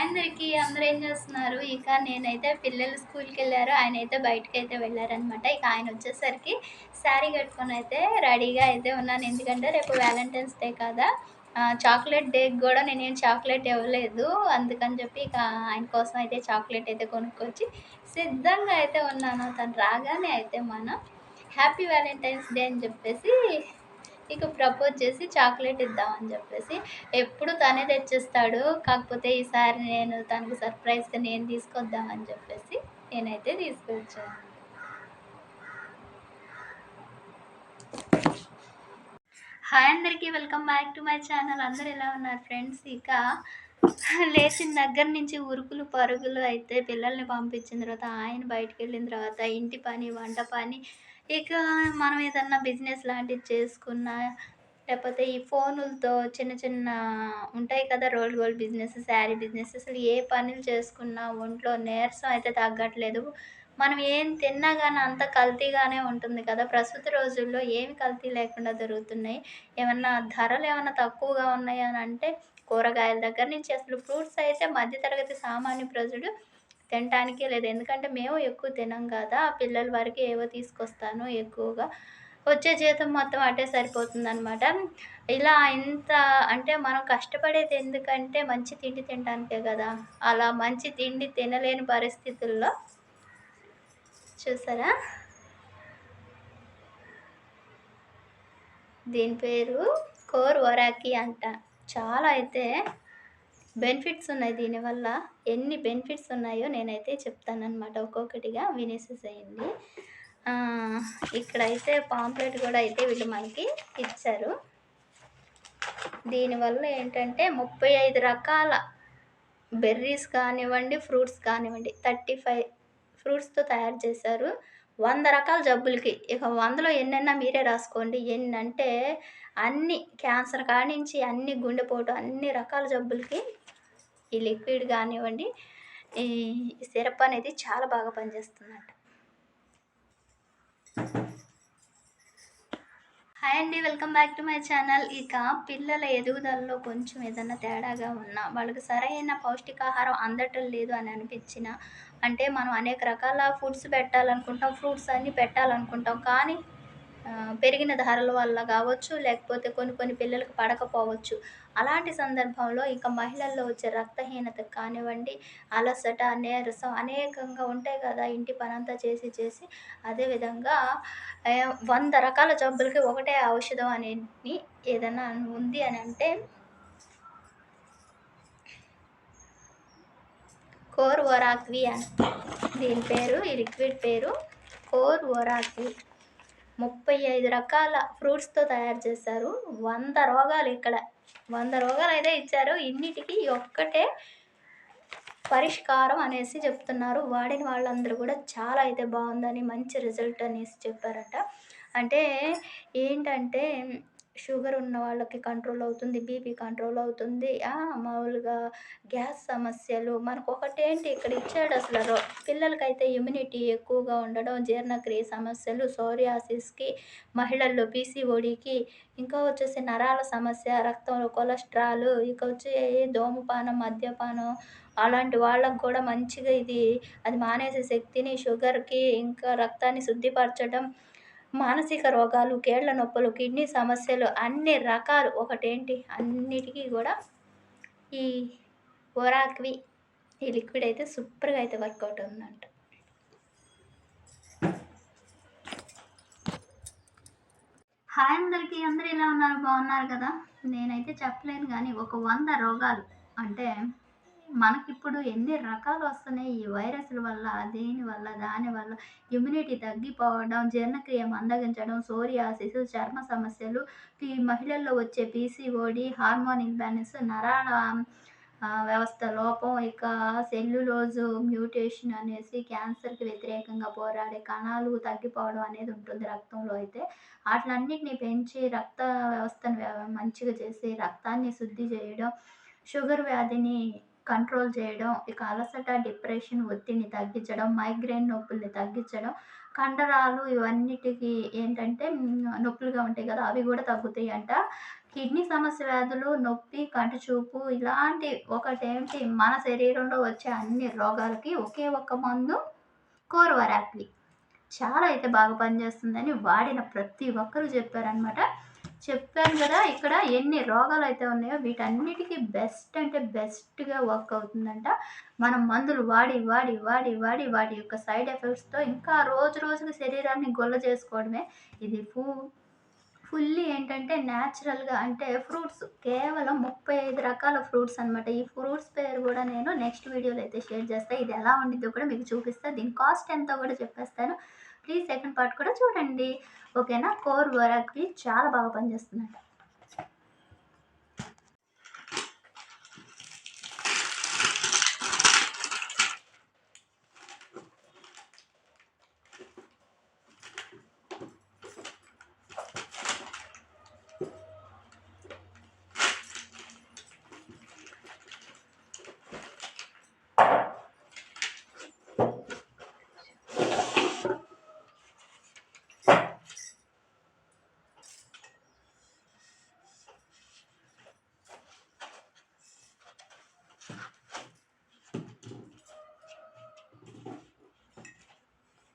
Hi అందరికీ అందరూ ఏం చేస్తున్నారు? ఇక నేనైతే పిల్లలు స్కూల్కి వెళ్ళారు. ఆయన అయితే బయటకు అయితే వెళ్ళారనమాట ఇక ఆయన వచ్చేసరికి శారీ కట్టుకొని అయితే రెడీగా అయితే ఉన్నాను. ఎందుకంటే రేపు వ్యాలంటైన్స్ డే కదా. చాక్లెట్ డేకి కూడా నేనేం చాక్లెట్ ఇవ్వలేదు. అందుకని చెప్పి ఇక ఆయన కోసం అయితే చాక్లెట్ అయితే కొనుక్కొచ్చి సిద్ధంగా అయితే ఉన్నాను. తను రాగానే అయితే మనం హ్యాపీ వ్యాలంటైన్స్ డే అని చెప్పేసి ఇక ప్రపోజ్ చేసి చాక్లెట్ ఇద్దామని చెప్పేసి ఎప్పుడు తనే తెచ్చిస్తాడు. కాకపోతే ఈసారి నేను తనకు సర్ప్రైజ్గా నేను తీసుకొద్దామని చెప్పేసి నేనైతే తీసుకొచ్చాను. హాయ్ అందరికీ welcome back to my channel. అందరు ఎలా ఉన్నారు ఫ్రెండ్స్? ఇక లేచిన దగ్గర నుంచి ఉరుకులు పరుగులు అయితే పిల్లల్ని పంపించిన తర్వాత ఆయన బయటకు వెళ్ళిన తర్వాత ఇంటి పని వంట పని ఇక మనం ఏదన్నా బిజినెస్ లాంటిది చేసుకున్నా లేకపోతే ఈ ఫోనులతో చిన్న చిన్న ఉంటాయి కదా roll gold business sari business అసలు ఏ పనులు చేసుకున్నా ఒంట్లో నీరసం అయితే తగ్గట్లేదు. మనం ఏం తిన్నా కానీ అంత కల్తీగానే ఉంటుంది కదా. ప్రస్తుత రోజుల్లో ఏమి కల్తీ లేకుండా దొరుకుతున్నాయి. ఏమన్నా ధరలు ఏమన్నా తక్కువగా ఉన్నాయి అని అంటే కూరగాయల దగ్గర నుంచి అసలు ఫ్రూట్స్ అయితే మధ్యతరగతి సామాన్య ప్రజలు తినటానికే లేదు. ఎందుకంటే మేము ఎక్కువ తినం కదా పిల్లల వరకు ఏవో తీసుకొస్తాను ఎక్కువగా. వచ్చే జీతం మొత్తం అటే సరిపోతుంది అనమాట ఇలా ఇంత అంటే మనం కష్టపడేది ఎందుకంటే మంచి తిండి తినడానికే కదా. అలా మంచి తిండి తినలేని పరిస్థితుల్లో చూసారా? దీని పేరు కోర్ వరాకి అంట. చాలా అయితే బెనిఫిట్స్ ఉన్నాయి. దీనివల్ల ఎన్ని బెనిఫిట్స్ ఉన్నాయో నేనైతే చెప్తానమాట ఒక్కొక్కటిగా వినేసేసేయండి. ఇక్కడైతే పాంప్లెట్ కూడా అయితే వీళ్ళు మనకి ఇచ్చారు. దీనివల్ల ఏంటంటే ముప్పై ఐదు రకాల బెర్రీస్ కానివ్వండి ఫ్రూట్స్ కానివ్వండి థర్టీ ఫైవ్ ఫ్రూట్స్తో తయారు చేశారు. వంద రకాల జబ్బులకి. ఇక వందలో ఎన్నైనా మీరే రాసుకోండి. ఎన్నంటే అన్ని క్యాన్సర్ కానించి అన్ని గుండెపోటు అన్ని రకాల జబ్బులకి ఈ లిక్విడ్ కానివ్వండి ఈ సిరప్ అనేది చాలా బాగా పనిచేస్తుందంట. హాయ్ అండి welcome back to my channel. ఇక పిల్లల ఎదుగుదలలో కొంచెం ఏదన్నా తేడాగా ఉన్నా వాళ్ళకి సరైన పౌష్టికాహారం అందటం లేదు అని అనిపించిన అంటే మనం అనేక రకాల ఫుడ్స్ పెట్టాలనుకుంటాం ఫ్రూట్స్ అన్నీ పెట్టాలనుకుంటాం కానీ పెరిగిన ధరల వల్ల కావచ్చు లేకపోతే కొన్ని కొన్ని పిల్లలకు పడకపోవచ్చు. అలాంటి సందర్భంలో ఇక మహిళల్లో వచ్చే రక్తహీనత కానివ్వండి అలసట నీరసం అనేకంగా ఉంటాయి కదా ఇంటి పనంతా చేసి చేసి. అదేవిధంగా వంద రకాల జబ్బులకి ఒకటే ఔషధం అనేది ఏదైనా ఉంది అని అంటే కోర్ ఒరాక్వి అని. దీని పేరు ఈ లిక్విడ్ పేరు కోర్ ఒరాక్వి ముప్పై ఐదు రకాల ఫ్రూట్స్తో తయారు చేశారు. వంద రోగాలు ఇక్కడ. వంద రోగాలు అయితే ఇచ్చారు. ఇన్నిటికీ ఒక్కటే పరిష్కారం అనేసి చెప్తున్నారు. వాడిన వాళ్ళందరూ కూడా చాలా అయితే బాగుందని మంచి రిజల్ట్ అనేసి చెప్పారట. అంటే ఏంటంటే షుగర్ ఉన్న వాళ్ళకి కంట్రోల్ అవుతుంది బీపీ కంట్రోల్ అవుతుంది. మామూలుగా గ్యాస్ సమస్యలు. మనకు ఒకటేంటి ఇక్కడ ఇచ్చాడు అసలు పిల్లలకైతే ఇమ్యూనిటీ ఎక్కువగా ఉండడం జీర్ణక్రియ సమస్యలు సోరియాసిస్కి మహిళల్లో పీసీఓడికి ఇంకా వచ్చేసి నరాల సమస్య రక్తంలో కొలెస్ట్రాల్ ఇక వచ్చి దోమపానం మద్యపానం అలాంటి వాళ్ళకు కూడా మంచిగా ఇది అది మానేసే శక్తిని షుగర్కి ఇంకా రక్తాన్ని శుద్ధిపరచడం మానసిక రోగాలు కేళ్ళ నొప్పులు కిడ్నీ సమస్యలు అన్ని రకాలు ఒకటేంటి? అన్నిటికీ కూడా ఈ ఒరాక్వి ఈ లిక్విడ్ అయితే సూపర్గా అయితే వర్కౌట్ ఉందంట. హాయ్ అందరికీ అందరు ఇలా ఉన్నారు? బాగున్నారు కదా? నేనైతే చెప్పలేను కానీ ఒక వంద రోగాలు అంటే మనకిప్పుడు ఎన్ని రకాలు వస్తున్నాయి. ఈ వైరస్ల వల్ల దేని వల్ల దాని వల్ల ఇమ్యూనిటీ తగ్గిపోవడం జీర్ణక్రియ మందగించడం సోరియాసిస్ చర్మ సమస్యలు ఈ మహిళల్లో వచ్చే పీసీఓడి హార్మోన్ ఇంబ్యాలెన్స్ నరాల వ్యవస్థ లోపం ఇక సెల్యులోజు మ్యూటేషన్ అనేసి క్యాన్సర్కి వ్యతిరేకంగా పోరాడే కణాలు తగ్గిపోవడం అనేది ఉంటుంది రక్తంలో అయితే. వాటిలన్నింటినీ పెంచి రక్త వ్యవస్థను మంచిగా చేసి రక్తాన్ని శుద్ధి చేయడం షుగర్ వ్యాధిని కంట్రోల్ చేయడం ఇక అలసట డిప్రెషన్ ఒత్తిడిని తగ్గించడం మైగ్రేన్ నొప్పుల్ని తగ్గించడం కండరాలు ఇవన్నిటికి ఏంటంటే నొప్పులుగా ఉంటాయి కదా అవి కూడా తగ్గుతాయి అంట కిడ్నీ సమస్య వ్యాధులు నొప్పి కంటి చూపు ఇలాంటి ఒకటేంటి మన శరీరంలో వచ్చే అన్ని రోగాలకి ఒకే ఒక్క మందు కోర్వరాక్లి చాలా అయితే బాగా పనిచేస్తుందని వాడిన ప్రతి ఒక్కరూ చెప్పారనమాట చెప్పాను కదా ఇక్కడ ఎన్ని రోగాలు అయితే ఉన్నాయో వీటన్నిటికీ బెస్ట్ అంటే బెస్ట్గా వర్క్ అవుతుందంట. మనం మందులు వాడి వాడి వాడి వాడి వాటి యొక్క సైడ్ ఎఫెక్ట్స్తో ఇంకా రోజు రోజుకి శరీరాన్ని గొల్ల చేసుకోవడమే. ఇది ఫూ ఫుల్లీ ఏంటంటే న్యాచురల్గా అంటే ఫ్రూట్స్ కేవలం ముప్పై ఐదు రకాల ఫ్రూట్స్ అనమాట ఈ ఫ్రూట్స్ పేరు కూడా నేను నెక్స్ట్ వీడియోలో అయితే షేర్ చేస్తాను ఇది ఎలా ఉండిద్దో కూడా మీకు చూపిస్తాను దీని కాస్ట్ ఎంతో కూడా చెప్పేస్తాను. ప్లీజ్ సెకండ్ పార్ట్ కూడా చూడండి. ఓకేనా? కోర్ వరకు చాలా బాగా పనిచేస్తుందంట.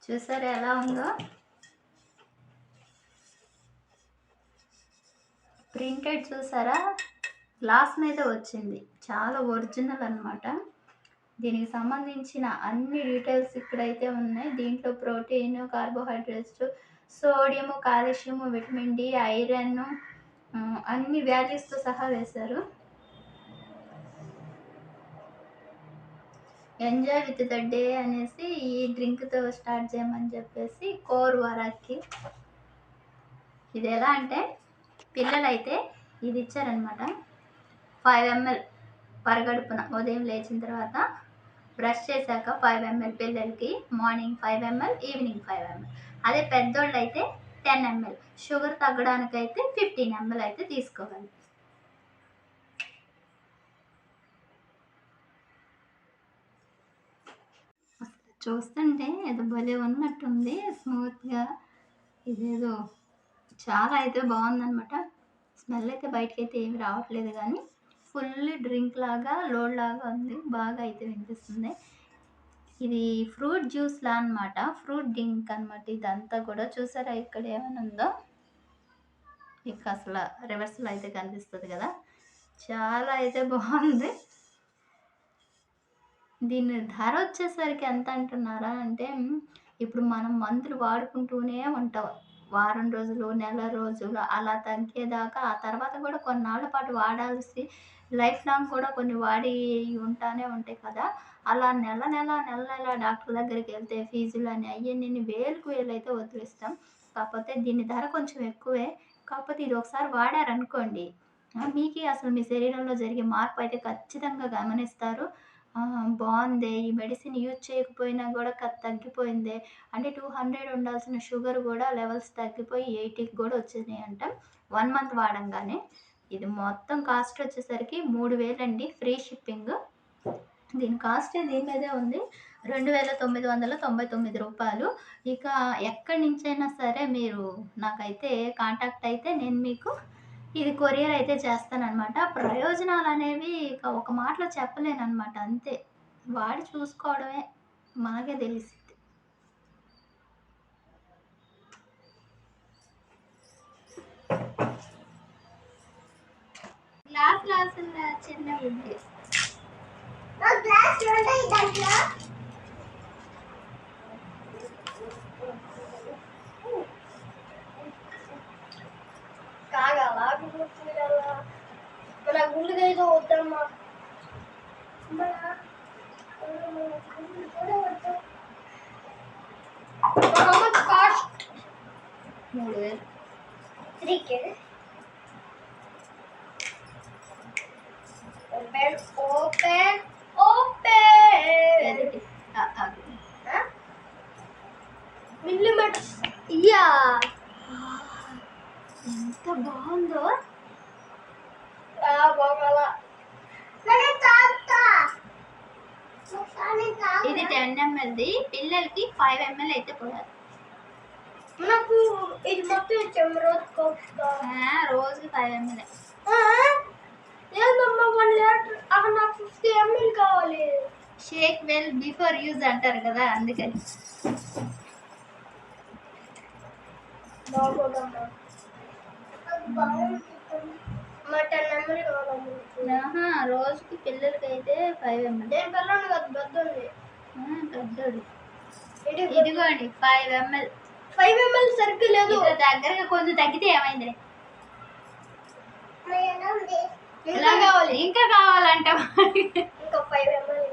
చూసారా ఎలా ఉందో? ప్రింటెడ్ చూసారా? గ్లాస్ మీద వచ్చింది. చాలా ఒరిజినల్ అనమాట దీనికి సంబంధించిన అన్ని డీటెయిల్స్ ఇక్కడైతే ఉన్నాయి. దీంట్లో protein carbohydrates sodium calcium vitamin D iron అన్ని వాల్యూస్తో సహా వేశారు. ఎంజాయ్ విత్ ద డే అనేసి ఈ డ్రింక్తో స్టార్ట్ చేయమని చెప్పేసి కోర్ వరాకి. ఇది ఎలా అంటే పిల్లలైతే ఇది ఇచ్చారనమాట ఫైవ్ ఎంఎల్ పరగడుపున ఉదయం లేచిన తర్వాత బ్రష్ చేశాక ఫైవ్ ఎంఎల్ పిల్లలకి morning five ML evening five ML. అదే పెద్దోళ్ళు అయితే టెన్ ఎంఎల్. షుగర్ తగ్గడానికైతే ఫిఫ్టీన్ ఎంఎల్ అయితే తీసుకోవాలి. చూస్తుంటే ఏదో భలే ఉన్నట్టుంది స్మూత్గా ఇదేదో చాలా అయితే బాగుందనమాట స్మెల్ అయితే బయటకి అయితే ఏమి రావట్లేదు కానీ ఫుల్ డ్రింక్ లాగా లోడ్ లాగా ఉంది. బాగా అయితే వినిపిస్తుంది. ఇది ఫ్రూట్ జ్యూస్ లా అనమాట ఫ్రూట్ డ్రింక్ అనమాట ఇదంతా కూడా. చూసారా ఇక్కడ ఏమైనా ఉందో? ఇక అసలు రివర్స్లో అయితే కనిపిస్తుంది కదా. చాలా అయితే బాగుంది. దీని ధర వచ్చేసరికి ఎంత అంటున్నారా? అంటే ఇప్పుడు మనం మందులు వాడుకుంటూనే ఉంటాం. వారం రోజులు నెల రోజులు అలా తగ్గేదాకా ఆ తర్వాత కూడా కొన్నాళ్ళ పాటు వాడాల్సి లైఫ్ లాంగ్ కూడా కొన్ని వాడి ఉంటానే ఉంటాయి కదా. అలా నెల నెల నెల నెల డాక్టర్ దగ్గరికి వెళ్తే ఫీజులు అని అవన్నీ వేలకు వేలు అయితే వదిలిస్తాం. కాకపోతే దీని ధర కొంచెం ఎక్కువే. కాకపోతే ఇది ఒకసారి వాడారనుకోండి మీకు అసలు మీ శరీరంలో జరిగే మార్పు అయితే ఖచ్చితంగా గమనిస్తారు. బాగుంది. ఈ మెడిసిన్ యూజ్ చేయకపోయినా కూడా తగ్గిపోయింది. అంటే టూ హండ్రెడ్ ఉండాల్సిన షుగర్ కూడా లెవెల్స్ తగ్గిపోయి ఎయిటీకి కూడా వచ్చినాయి అంట వన్ మంత్ వాడంగానే. ఇది మొత్తం కాస్ట్ వచ్చేసరికి మూడు వేలండి ఫ్రీ షిప్పింగ్. దీని కాస్ట్ దీని మీదే ఉంది. రెండు వేల తొమ్మిది వందల తొంభై తొమ్మిది రూపాయలు. ఇక ఎక్కడి నుంచైనా సరే మీరు నాకైతే కాంటాక్ట్ అయితే నేను మీకు ఇది కొరియర్ అయితే చేస్తానన్నమాట. ప్రయోజనాలు అనేవి ఇక ఒక మాటలో చెప్పలేనమాట అంతే. వాడి చూసుకోవడమే మనకే తెలిసింది గ్లాస్ గ్లాస్ చిన్న ఉంది కాగల మన గుండెకి అయితే వద్దమ్మా కాస్ట్ మూడు వేలు three K open open open ఎదుటి ఆ, ఆ. మిల్లీమీటర్స్ యా ఎంత బాగుందో బాగా ఇది టెన్ ఎంఎల్ది పిల్లలకి ఫైవ్ ఎంఎల్ అయితే పోయాలి. నాకు ఇది మొత్తం ఇచ్చాము రోజు రోజుకి ఫైవ్ ఎంఎల్ ఏందమ్మా వన్ లీటర్ అక్కడ నాకు ఫిఫ్టీ ఎంఎల్ కావాలి. షేక్ వెల్ బిఫోర్ యూజ్ అంటారు కదా అందుకని. బాగోదమ్మా మా టెన్ ఎంఎల్ కావాలమ్మా ఆహా రోజుకి పిల్లలకి అయితే ఫైవ్ ఎంఎల్ పెద్దోడు. ఇది ఇదిగోండి ఫైవ్ ఎంఎల్ ఫైవ్ ఎంఎల్ సరిగ్గా లేదు. దగ్గరగా కొంచెం తగ్గితే ఏమైంది? ఇంకా కావాలి. ఇంకా కావాలంట ఇంకా ఫైవ్ ఎంఎల్